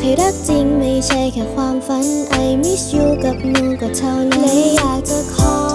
ากให้รักจริงไม่ใช่แค่ความฝัน I miss you กับหนูก็เท่านั้นเลยอยากจะขอ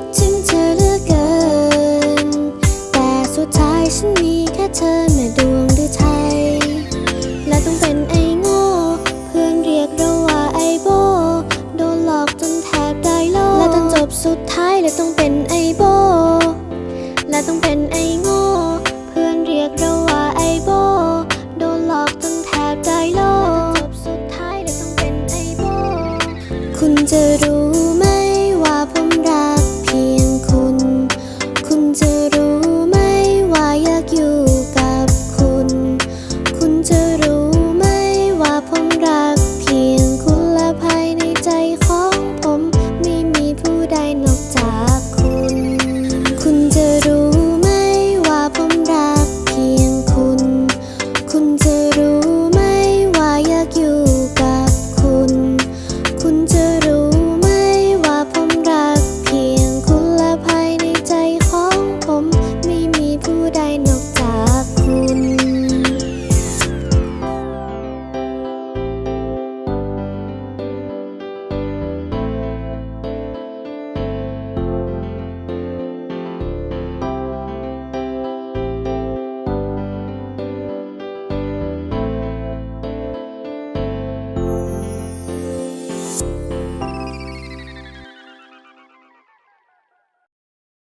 ดถึงเธอเหลือเกิน แต่สุดท้ายฉันมีแค่เธอแม่ดวงหรือไทและต้องเป็นไอ้โง่ เพื่อนเรียกเราว่าไอ้โบ โดนหลอกจนแทบได้โลและตอนจบสุดท้ายและต้องเป็นไอ้โบ และต้องเป็นไอ้โง่ เพื่อนเรียกเราว่าไอ้โบ โดนหลอกจนแทบได้โลแจจบสุดท้ายและต้องเป็นไอ้โบ คุณจะรู้